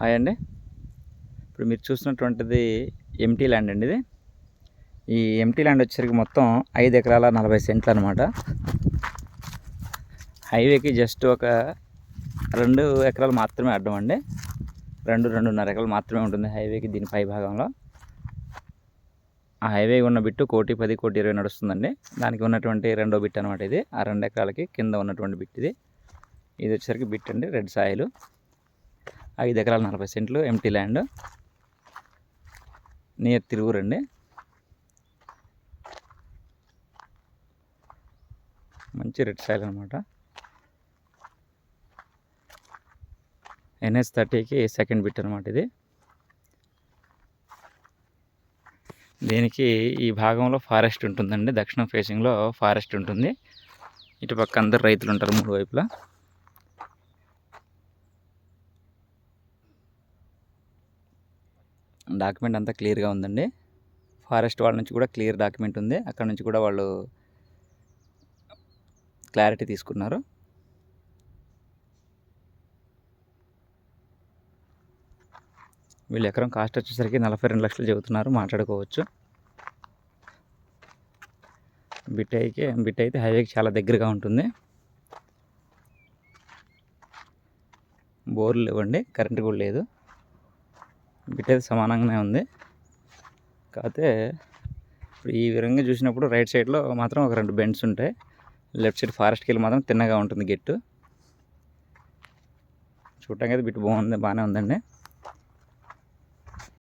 Hi అండి. ఇప్పుడు మీరు చూసినటువంటిది ఎంటీ ల్యాండ్ అండి ఇది. ఈ ఎంటీ ల్యాండ్ వచ్చేసరికి మొత్తం ఐదు ఎకరాల నలభై సెంట్లు అనమాట హైవేకి జస్ట్ ఒక రెండు ఎకరాలు మాత్రమే అడ్డం అండి. రెండు రెండున్నర ఎకరాలు మాత్రమే ఉంటుంది హైవేకి దీని పై భాగంలో. ఆ హైవే ఉన్న బిట్టు కోటి పది కోటి ఇరవై నడుస్తుందండి. దానికి ఉన్నటువంటి రెండో బిట్ అనమాట ఇది. ఆ రెండు ఎకరాలకి కింద ఉన్నటువంటి బిట్ ఇది. ఇది వచ్చేసరికి బిట్ అండి రెడ్ సాయిలు. ఐదు ఎకరాల నలభై సెంట్లు ఎంటీ ల్యాండ్. నియర్ తిరుగురండి మంచి రెడ్ సాయిల్ అనమాట ఎన్ఎస్ థర్టీకి సెకండ్ బిట్ అనమాట ఇది. దీనికి ఈ భాగంలో ఫారెస్ట్ ఉంటుందండి. దక్షిణం ఫేసింగ్లో ఫారెస్ట్ ఉంటుంది. ఇటు పక్క అందరు రైతులు ఉంటారు మూడు వైపులా. డాక్యుమెంట్ అంతా క్లియర్గా ఉందండి. ఫారెస్ట్ వాళ్ళ నుంచి కూడా క్లియర్ డాక్యుమెంట్ ఉంది. అక్కడ నుంచి కూడా వాళ్ళు క్లారిటీ తీసుకున్నారు. వీళ్ళు ఎకరం కాస్ట్ వచ్చేసరికి నలభై రెండు లక్షలు చెబుతున్నారు. మాట్లాడుకోవచ్చు. బిట్ అయితే బిట్ అయితే హైవేకి చాలా దగ్గరగా ఉంటుంది. బోర్లు ఇవ్వండి కరెంట్ కూడా లేదు. బిట్టేది సమానంగానే ఉంది. కాకపోతే ఇప్పుడు ఈ విధంగా చూసినప్పుడు రైట్ సైడ్లో మాత్రం ఒక రెండు బెండ్స్ ఉంటాయి. లెఫ్ట్ సైడ్ ఫారెస్ట్కి వెళ్ళి మాత్రం తిన్నగా ఉంటుంది గెట్టు. చూడటానికి అయితే బిట్ బాగుంది బాగానే ఉందండి.